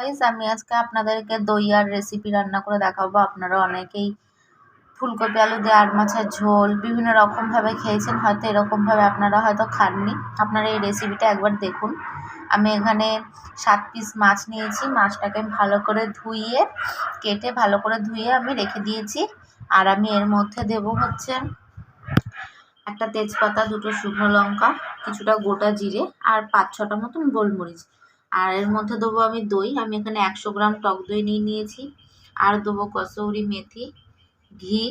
Guys আমি আজকে আপনাদেরকে দই আর রেসিপি রান্না করে দেখাবো। আপনারা অনেকেই ফুলকপি, আলু দিয়ে আর মাছের ঝোল বিভিন্ন রকমভাবে খেয়েছেন, হয়তো এরকমভাবে আপনারা হয়তো খাননি। আপনারা এই রেসিপিটা একবার দেখুন। আমি এখানে সাত পিস মাছ নিয়েছি। মাছটাকে ভালো করে ধুইয়ে কেটে ভালো করে ধুয়ে আমি রেখে দিয়েছি। আর আমি এর মধ্যে দেব হচ্ছে একটা তেজপাতা, দুটো শুকনো লঙ্কা, কিছুটা গোটা জিরে আর পাঁচ ছটা মতন গোলমরিচ। আর এর মধ্যে দেবো আমি দই। আমি এখানে একশো গ্রাম টক দই নিয়ে নিয়েছি। আর দেবো কসৌরি মেথি, ঘি,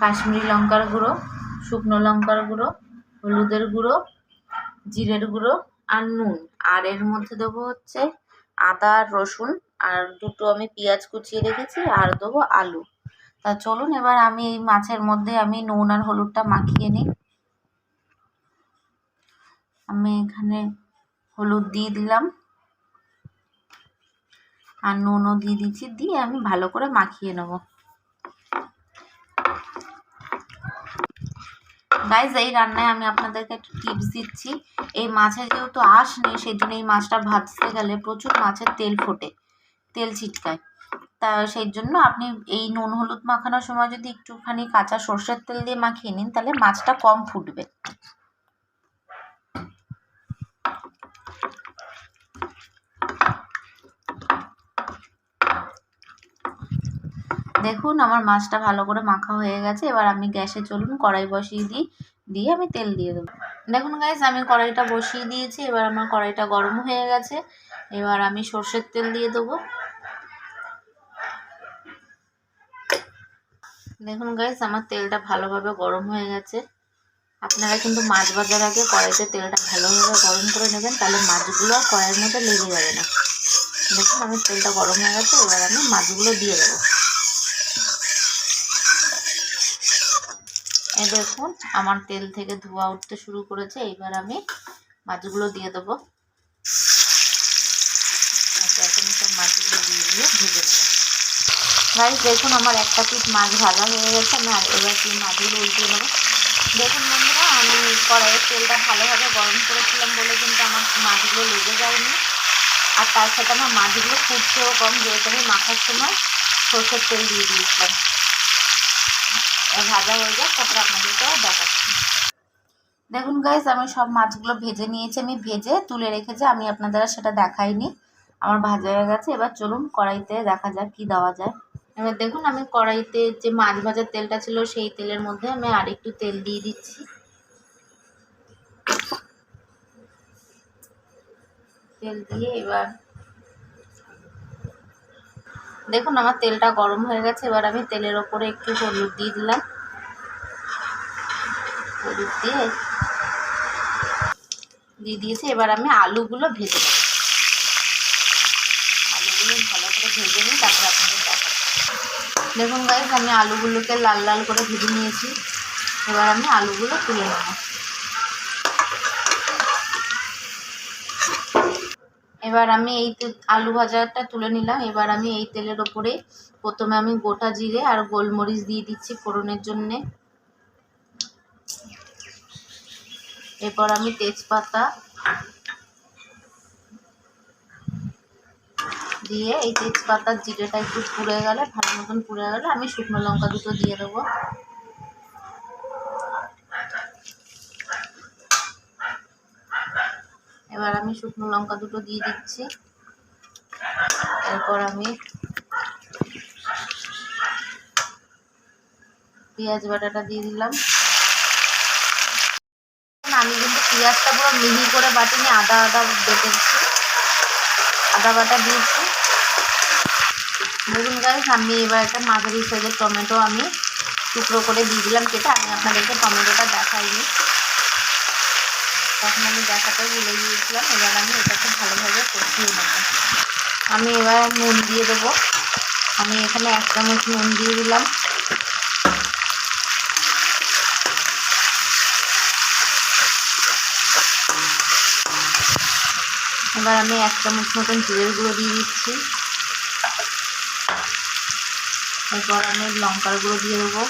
কাশ্মীরি লঙ্কার গুঁড়ো, শুকনো লঙ্কার গুঁড়ো, হলুদের গুঁড়ো, জিরের গুঁড়ো আর নুন। আর এর মধ্যে দেবো হচ্ছে আদা রসুন। আর দুটো আমি পেঁয়াজ কুচিয়ে রেখেছি আর দেবো আলু। তা চলুন, এবার আমি এই মাছের মধ্যে আমি নুন আর হলুদটা মাখিয়ে নিই। আমি এখানে হলুদ দিয়ে দিলাম। আর নুনও দিয়ে দিচ্ছি, দিয়ে আমি ভালো করে মাখিয়ে নেব। গাইজ এই রান্নায় আমি আপনাদেরকে একটা টিপস দিচ্ছি। এই মাছে যেহেতু আঁশ নেই সেই জন্য এই মাছটা ভাজতে গেলে প্রচুর মাছের তেল ফোটে, তেল ছিটকায়। তা সেই জন্য আপনি এই নুন হলুদ মাখানোর সময় যদি একটুখানি কাঁচা সর্ষের তেল দিয়ে মাখিয়ে নিন, তাহলে মাছটা কম ফুটবে। দেখুন, আমার মাছটা ভালো করে মাখা হয়ে গেছে। এবার আমি গ্যাসে চলুন, কড়াই বসিয়ে দিই, দিয়ে আমি তেল দিয়ে দেবো। দেখুন গাইজ আমি কড়াইটা বসিয়ে দিয়েছি, এবার আমার কড়াইটা গরম হয়ে গেছে। এবার আমি সর্ষের তেল দিয়ে দেবো। দেখুন গাইজ আমার তেলটা ভালোভাবে গরম হয়ে গেছে। আপনারা কিন্তু মাছ ভাজার আগে কড়াইতে তেলটা ভালোভাবে গরম করে নেবেন, তাহলে মাছগুলো আর কড়াইয়ের মধ্যে লেগে যাবে না। দেখুন আমি তেলটা গরম হয়ে গেছে, এবার আমি মাছগুলো দিয়ে দেবো। দেখুন, আমার তেল থেকে ধোয়া উঠতে শুরু করেছে। এবার আমি মাছগুলো দিয়ে দেবো। আচ্ছা এখন সব মাছগুলো দিয়ে দিয়ে ভেজে দেবো গাইস দেখুন আমার একটা পিস মাছ ভাজা হয়ে গেছে আর এবার কি মাছগুলো উল্টিয়ে নেব দেখুন বন্ধুরা, আমি কড়াইয়ের তেলটা ভালোভাবে গরম করেছিলাম বলে কিন্তু আমার মাছগুলো লেগে যায়নি। আর তার সাথে আমার মাছগুলো ফুটছেও কম, যেহেতু আমি মাখার সময় সর্ষের তেল দিয়ে দিয়েছিলাম। ভাজা হয়ে যাক, তারপরে আপনাদেরকে দেখাচ্ছি। দেখুন গাইজ আমি সব মাছগুলো ভেজে নিয়েছি, আমি ভেজে তুলে রেখেছি, আমি আপনাদের সেটা দেখাইনি। আমার ভাজা হয়ে গেছে, এবার চলুন কড়াইতে দেখা যাক কি দেওয়া যায়। এবার দেখুন, আমি কড়াইতে যে মাছ ভাজার তেলটা ছিল, সেই তেলের মধ্যে আমি আরেকটু তেল দিয়ে দিচ্ছি। তেল দিয়ে এবার দেখুন, আমার তেলটা গরম হয়ে গেছে, এবার আমি তেলের ওপরে একটু হলুদ দিয়ে দিলাম। হলুদ দিয়ে দিয়ে দিয়েছি, এবার আমি আলুগুলো ভেজে নেব। আলুগুলো ভালো করে ভেজে নিই, তারপরে আপনাদের দেখাবো। দেখুন গাইজ আমি আলুগুলোকে লাল লাল করে ভেজে নিয়েছি। এবার আমি আলুগুলো তুলে নেব। এবার আমি এই আলু ভাজাটা তুলে নিলাম। এবার আমি এই তেলের ওপরে প্রথমে আমি গোটা জিরে আর গোলমরিচ দিয়ে দিচ্ছি ফোড়নের জন্যে। এরপর আমি তেজপাতা দিয়ে এই তেজপাতার জিরেটা একটু পুড়ে গেলে, ভালো মতন পুড়ে গেলে আমি শুকনো লঙ্কা দুটো দিয়ে দেবো। এবার আমি শুকনো লঙ্কা দুটো দিয়ে দিচ্ছি। এরপর আমি পেঁয়াজ বাটাটা দিয়ে দিলাম। আমি কিন্তু পেঁয়াজটা পুরো মিহি করে বাটিনি আদা আদা বেটেছি আদা বাটা দিয়েছি। দেখুন গাইস আমি এবার একটা মাঝারি সাইজের টমেটো আমি টুকরো করে দিয়ে দিলাম। কেটে আমি আপনাদেরকে টমেটোটা দেখাইনি। তখন আমি দেখাতে ভুলে গিয়েছিলাম, এবার আমি এটাকে ভালোভাবে কষিয়ে নেব। আমি এবার নুন দিয়ে দেবো। আমি এখানে এক চামচ নুন দিয়ে দিলাম। এবার আমি এক চামচ মতন জিরের গুঁড়ো দিয়ে দিচ্ছি। এরপর আমি লঙ্কার গুঁড়ো দিয়ে দেবো।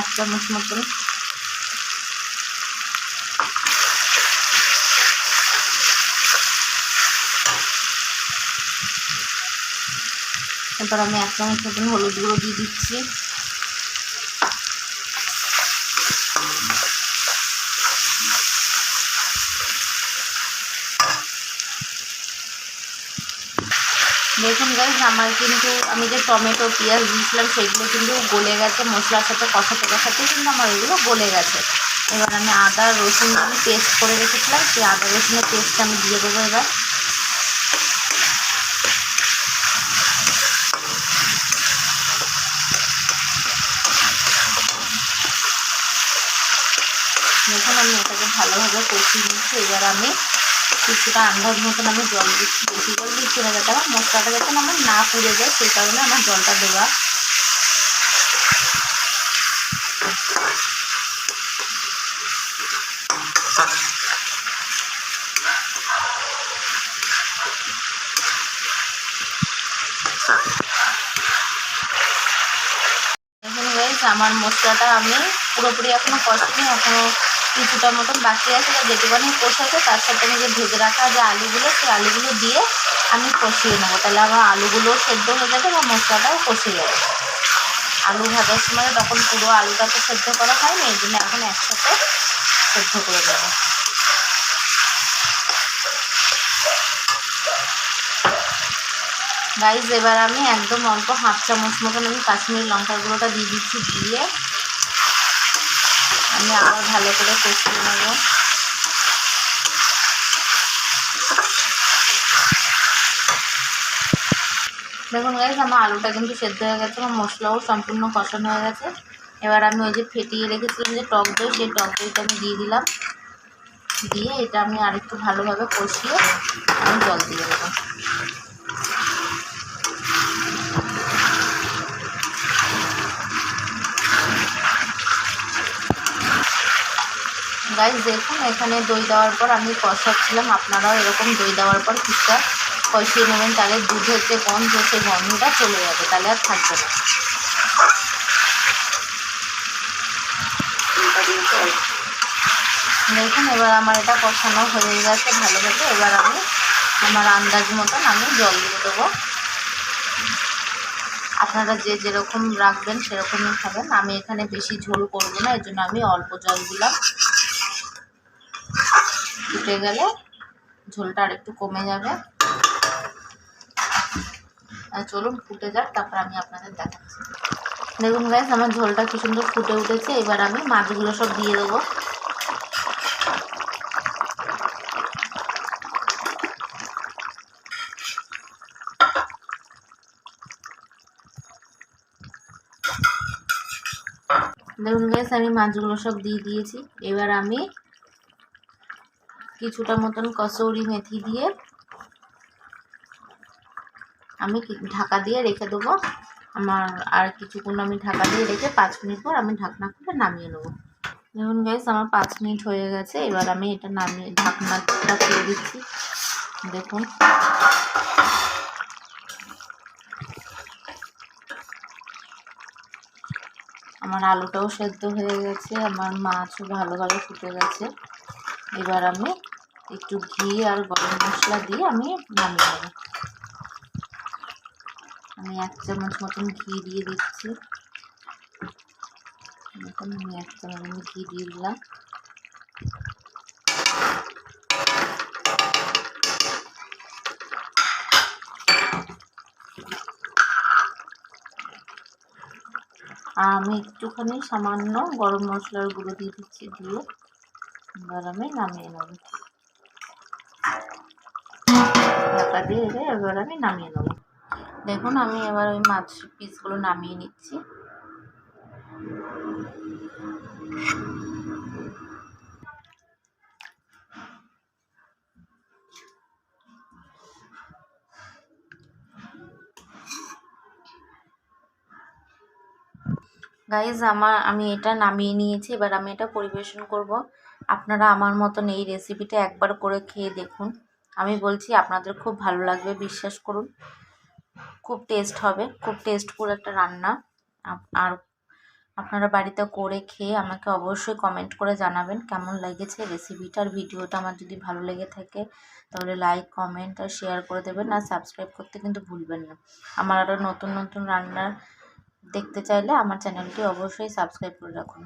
এক চামচ মতন। এবার আমি এক চামচ মতন হলুদ গুঁড়ো দিয়ে দিচ্ছি। দেখুন গাইজ আমার কিন্তু আমি যে টমেটো, পেঁয়াজ দিয়েছিলাম, সেগুলো কিন্তু গলে গেছে, মশলার সাথে কষাতে কষাতে কিন্তু আমার এগুলো গলে গেছে। এবার আমি আদা, রসুন আমি পেস্ট করে রেখেছিলাম, সেই আদা, রসুনের পেস্টটা আমি দিয়ে দেবো এবার। দেখুন আমি এটাকে ভালোভাবে কষিয়ে নিচ্ছি এবার আমি কিছুটা আন্দাজ মতন আমি জল দিচ্ছি বেশি জল দিচ্ছি না যাতে আমার মশলাটা যাতে আমার না পুড়ে যায় সেই কারণে আমার জলটা দেওয়া আমার মশলাটা আমি পুরোপুরি এখনও কষিনি এখনও কিছুটা মতন বাকি আছে বা যেটুকুনি কষাতে তার সাথে আমি যে ভেজে রাখা যে আলুগুলো, সেই আলুগুলো দিয়ে আমি কষিয়ে নেব। তাহলে আমার আলুগুলোও সেদ্ধ হয়ে যাবে বা মশলাটাও কষে যাবে। আলু ভাজার সময় তখন পুরো আলুটা তো সেদ্ধ করা হয়নি, এই জন্য এখন একসাথে সেদ্ধ করে দেবো গাইজ এবার আমি একদম অল্প হাফ চামচ মতন আমি কাশ্মীরি লঙ্কার গুঁড়োটা দিয়ে দিচ্ছি, দিয়ে আমি আবার ভালো করে কষিয়ে নেব। দেখুন গাইজ আমার আলুটা কিন্তু সেদ্ধ হয়ে গেছে আমার মশলাও সম্পূর্ণ কষানো হয়ে গেছে। এবার আমি ওই যে ফেটিয়ে রেখেছিলাম যে টক দই, সেই টক দইটা আমি দিয়ে দিলাম। দিয়ে এটা আমি আরেকটু ভালোভাবে কষিয়ে আমি জল দিয়ে দেবো। গাইজ দেখুন, এখানে দই দেওয়ার পর আমি কষাচ্ছিলাম আপনারাও এরকম দই দেওয়ার পর কিছুটা কষিয়ে নেবেন, তাহলে দুধের যে গন্ধ, সেই গন্ধটা চলে যাবে, তাহলে আর থাকবে না। দেখুন, এবার আমার এটা কষানো হয়ে গেছে ভালোভাবে এবার আমি আমার আন্দাজ মতন আমি জল দিয়ে দেবো। আপনারা যে যেরকম রাখবেন, সেরকমই খাবেন। আমি এখানে বেশি ঝোল করব না, এর জন্য আমি অল্প জল দিলাম। ফুটে গেলে ঝোলটা আর একটু কমে যাবে। আর চলুন ফুটে যাক, তারপর আমি আপনাদের দেখাচ্ছি। দেখুন গাইস আমার ঝোলটা কি সুন্দর ফুটে উঠেছে। এবার আমি মাছগুলো সব দিয়ে দেবো। দেখুন গাইস আমি মাছগুলো সব দিয়ে দিয়েছি। এবার আমি কিছুটা মতন কসৌরি মেথি দিয়ে আমি ঢাকা দিয়ে রেখে দেবো। আমার আর কিছুক্ষণ আমি ঢাকা দিয়ে রেখে পাঁচ মিনিট পর আমি ঢাকনা খুলে নামিয়ে নেব। দেখুন গাইস আমার পাঁচ মিনিট হয়ে গেছে। এবার আমি এটা নামিয়ে ঢাকনাটা খুলে দিচ্ছি। দেখুন। আমার আলুটাও সেদ্ধ হয়ে গেছে। আমার মাছও ভালোভাবে ফুটে গেছে। এবার আমি একটু ঘি আর গরম মশলা দিয়ে আমি নামিয়ে নেব। আমি এক চামচ মতন ঘি দিয়ে দিচ্ছি। মতন আমি এক চামচ আমি ঘি দিয়ে দিলাম। আর আমি একটুখানি সামান্য গরম মশলার গুঁড়ো দিয়ে দিচ্ছি দিয়ে, এবার আমি নামিয়ে নেব। ঢাকা দিয়ে এলে এবার আমি নামিয়ে নেব। দেখুন, আমি এবার ওই মাছ পিসগুলো নামিয়ে নিচ্ছি। গাইজ আমার, আমি এটা নামিয়ে নিয়েছি, এবার আমি এটা পরিবেশন করব। আপনারা আমার মতন এই রেসিপিটা একবার করে খেয়ে দেখুন। আমি বলছি আপনাদের খুব ভালো লাগবে, বিশ্বাস করুন। খুব টেস্ট হবে, খুব টেস্টফুল একটা রান্না। আর আপনারা বাড়িতে করে খেয়ে আমাকে অবশ্যই কমেন্ট করে জানাবেন কেমন লেগেছে রেসিপিটার ভিডিওটা আমার যদি ভালো লেগে থাকে, তাহলে লাইক কমেন্ট আর শেয়ার করে দেবেন আর সাবস্ক্রাইব করতে কিন্তু ভুলবেন না। আমার আরও নতুন নতুন রান্নার দেখতে চাইলে আমার চ্যানেলটি অবশ্যই সাবস্ক্রাইব করে রাখুন।